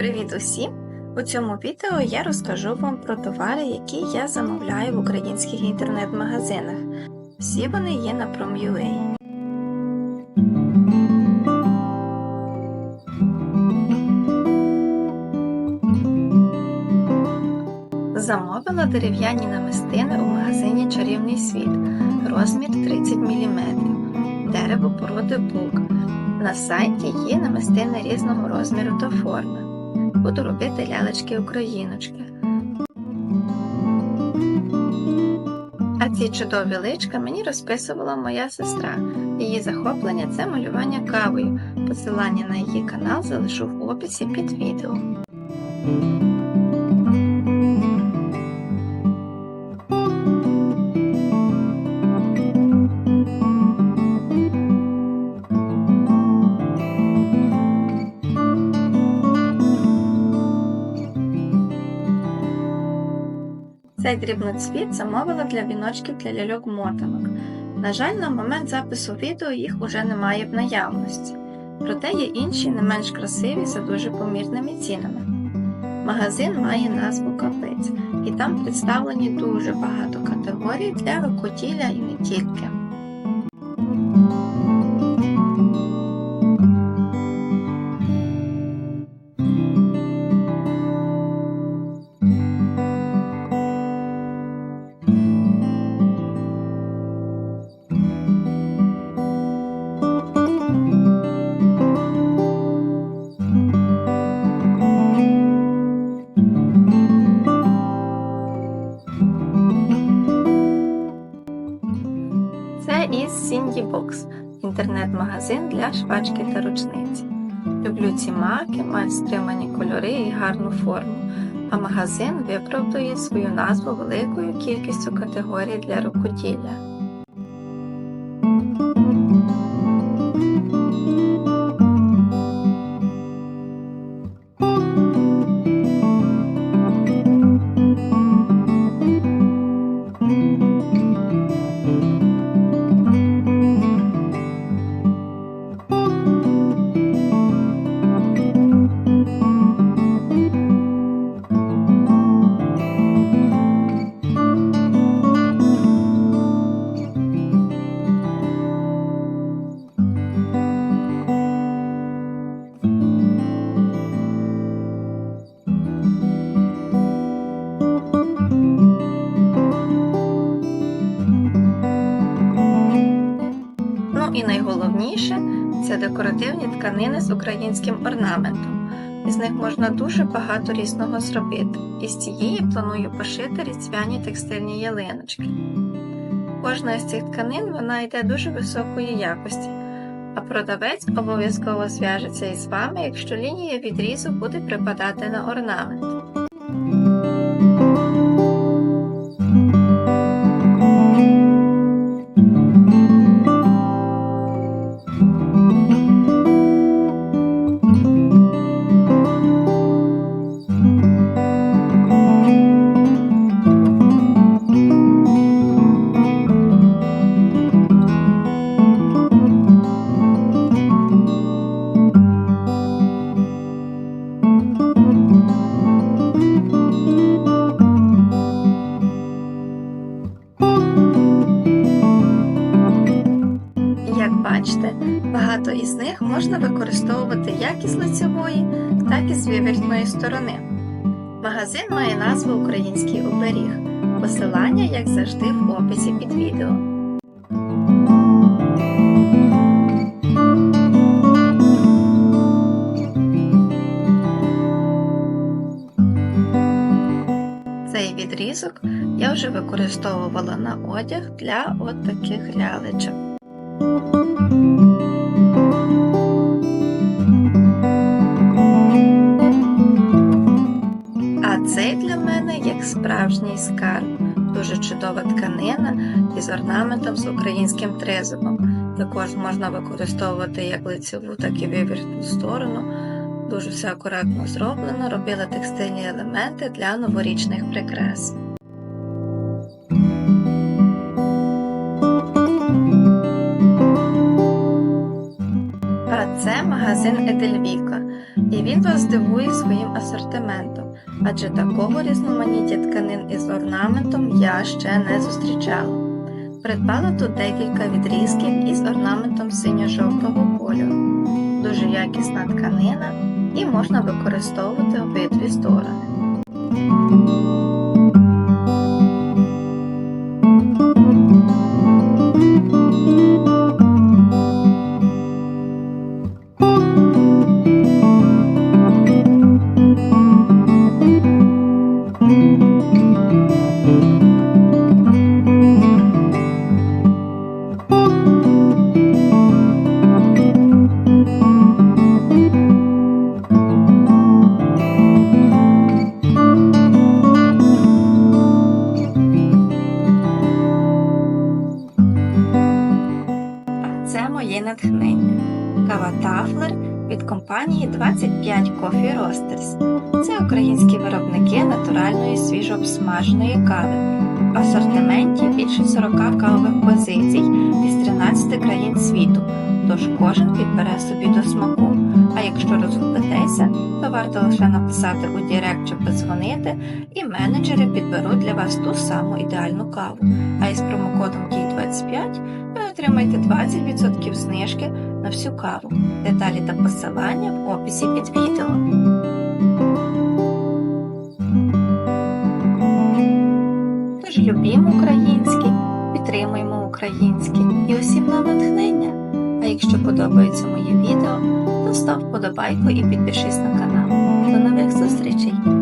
Привіт усім! У цьому відео я розкажу вам про товари, які я замовляю в українських інтернет-магазинах. Всі вони є на Prom.ua. Замовила дерев'яні намистини у магазині Чарівний світ, розмір 30 мм, дерево породи бук. На сайті є намистини різного розміру та форми. Буду робити лялечки-україночки. А ці чудові личка мені розписувала моя сестра. Її захоплення це малювання кавою. Посилання на її канал залишу в описі під відео. Цей дрібноцвіт замовила для віночків для ляльок мотанок. На жаль, на момент запису відео їх уже немає в наявності, проте є інші не менш красиві за дуже помірними цінами. Магазин має назву Капець, і там представлені дуже багато категорій для рукоділля і не тільки. Це із Cindy Box, інтернет-магазин для швачки та ручниці. Люблю ці маки, мають стримані кольори і гарну форму, а магазин виправдує свою назву великою кількістю категорій для рукоділля. Декоративні тканини з українським орнаментом. Із них можна дуже багато різного зробити. Із цієї планую пошити різдвяні текстильні ялиночки. Кожна з цих тканин вона йде дуже високої якості, а продавець обов'язково зв'яжеться із вами, якщо лінія відрізу буде припадати на орнамент. Багато із них можна використовувати як із лицевої, так і з вивертної сторони. Магазин має назву Український оберіг. Посилання, як завжди, в описі під відео. Цей відрізок я вже використовувала на одяг для от таких лялечок. Як справжній скарб. Дуже чудова тканина із орнаментом з українським трезубом. Також можна використовувати як лицеву, так і вивіртну сторону. Дуже все акуратно зроблено. Робила текстильні елементи для новорічних прикрас. А це магазин Едельвіка, і він вас здивує своїм асортиментом, адже такого різноманіття тканин із орнаментом я ще не зустрічала. Придбала тут декілька відрізків із орнаментом синьо-жовтого кольору. Дуже якісна тканина і можна використовувати обидві сторони. Натхнення. Кава Тафлер від компанії 25 Coffee Roasters. Це українські виробники натуральної свіжообсмаженої кави. В асортименті більше 40 кавових позицій із 13 країн світу, тож кожен підбере собі до смаку. А якщо розгубитеся, то варто лише написати у Дірект чи подзвонити, і менеджери підберуть для вас ту саму ідеальну каву. А із промокодом DEY25 ви отримаєте 20% знижки на всю каву. Деталі та посилання в описі під відео. Тож любімо українське, підтримуємо українське і усім нам натхнення. А якщо подобається моє відео, то став вподобайку і підпишись на канал. До нових зустрічей!